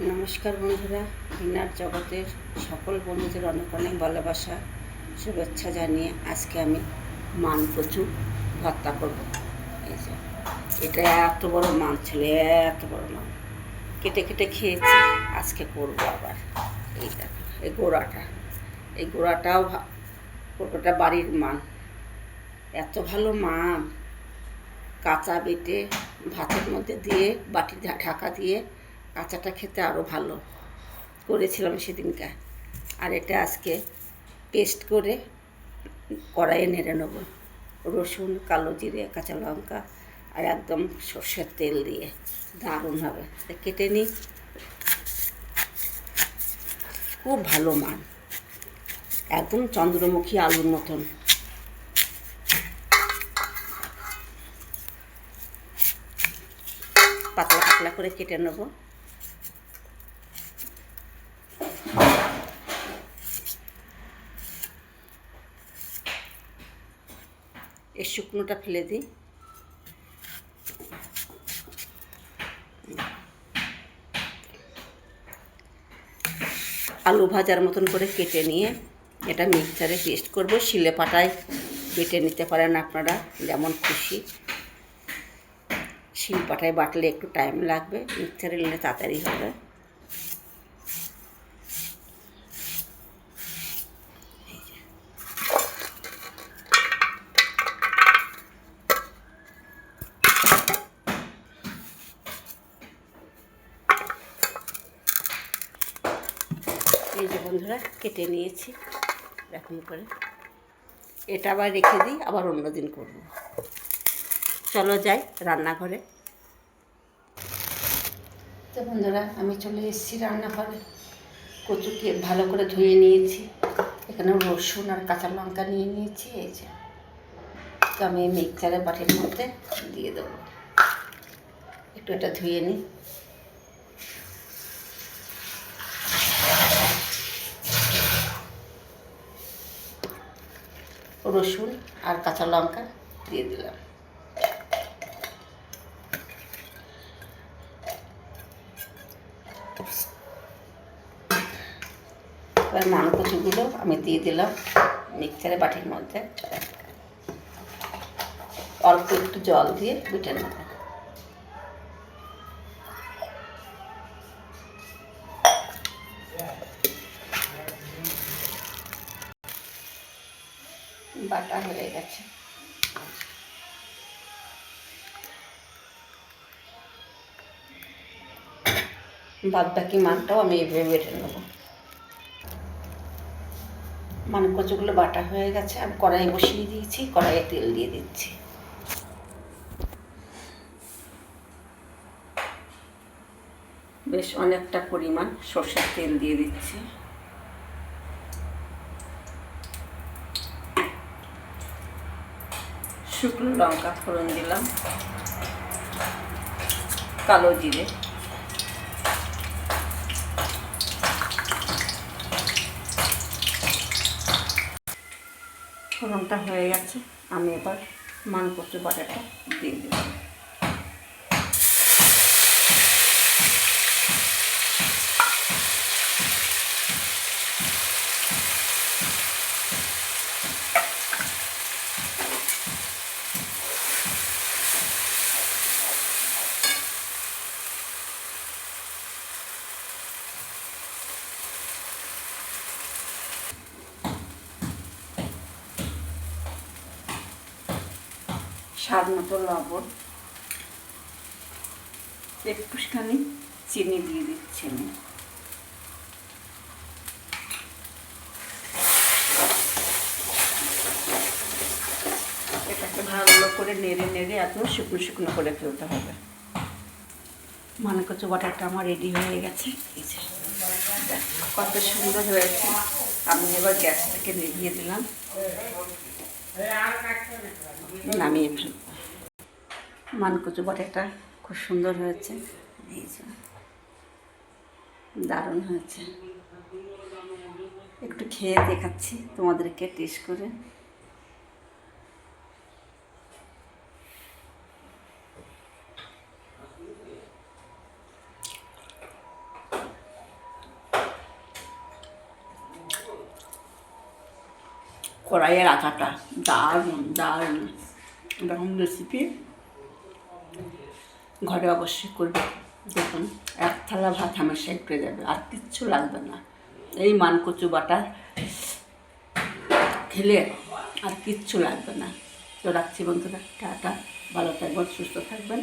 নমস্কার বন্ধুরা বিনার জগতের সকল বন্ধুদের অনেক অনেক ভালোবাসা, শুভেচ্ছা জানিয়ে আজকে আমি মান কচু ভর্তা করব। এই যে, এটা এত বড় মান ছিল, এত বড় মান। কেটে কেটে খেয়েছি, আজকে করব আবার। এইটা এই গোড়াটা। এই গোড়াটাও ওটা বাড়ির মান। এত ভালো মান। কাঁচা বেটে ভাতের মধ্যে দিয়ে বাটি ঢাকা দিয়ে কাঁচাটা খেতে আরও ভালো করেছিলাম সেদিনকে। আর এটা আজকে পেস্ট করে কড়াইয়ে নেড়ে নেব। রসুন, কালো জিরে, কাঁচা লঙ্কা আর একদম সর্ষের তেল দিয়ে। দারুণ হবে। কেটে নিই। খুব ভালো মান। একদম চন্দ্রমুখী আলুর মতন। পাতলা পাতলা করে কেটে নেব। শুকনোটা ফেলে দিই। আলু ভাজার মতন করে কেটে নিয়ে এটা মিক্সারে পেস্ট করব। শিলে পাটায় বেটে নিতে পারেন আপনারা, যেমন খুশি। শিল পাটায় বাটলে একটু টাইম লাগবে, মিক্সারে নিলে তাড়াতাড়ি হবে। এই যে বন্ধুরা, কেটে নিয়েছি এরকম করে। এটা আবার রেখে দিই, আবার অন্য দিন করব। চলো যাই রান্নাঘরে। তো বন্ধুরা, আমি চলে এসেছি রান্নাঘরে। কচুকে ভালো করে ধুয়ে নিয়েছি। এখানে রসুন আর কাঁচা লঙ্কা নিয়ে নিয়েছি, এই যে। তো আমি মিক্সারের বাটির মধ্যে দিয়ে দেবো। একটু এটা ধুয়ে নিই। রসুন আর কাঁচা লঙ্কা দিয়ে দিলাম। এবার মানকচুগুলো আমি দিয়ে দিলাম মিক্সারে বাটির মধ্যে। অল্প একটু জল দিয়ে বেটে নেব। বাটা হয়ে গেছে। বাদ বাকি মানটাও আমি এভাবে বেটে নেব। মান কচুগুলো বাটা হয়ে গেছে, আমি কড়াই বসিয়ে দিয়েছি, কড়াইয়ে তেল দিয়ে দিচ্ছি। বেশ অনেকটা পরিমাণ সর্ষের তেল দিয়ে দিচ্ছি। শুকনো লঙ্কা ফোড়ন দিলাম। কালো জিরে। ফোড়নটা হয়ে গেছে। আমি এবার মানপত্র বাটাটা দিয়ে দিলাম। স্বাদ মতো লবণ, একটুখানি চিনি দিয়ে দিচ্ছি আমি। এটাকে ভালো করে নেড়ে নেড়ে একদম শুকনো শুকনো করে ফেলতে হবে। মনে কচু বাটারটা আমার রেডি হয়ে গেছে? কত সুন্দর হয়েছে। আমি এবার গ্যাস থেকে নিভিয়ে দিলাম। নামিয়ে ফেলব। মানকুচু বটেটা খুব সুন্দর হয়েছে। এই যে, দারুণ হয়েছে। একটু খেয়ে দেখাচ্ছি তোমাদেরকে টেস্ট করে। কড়াইয়ের আটাটা দারুণ দারুণ। এরকম রেসিপি ঘরে অবশ্যই করবে। দেখুন, এক থালা ভাত হামেশাই উঠে যাবে, আর কিচ্ছু লাগবে না। এই মানকচু বাটা খেলে আর কিচ্ছু লাগবে না। তো রাখছি বন্ধুরা, টাটা, ভালো থাকবেন, সুস্থ থাকবেন।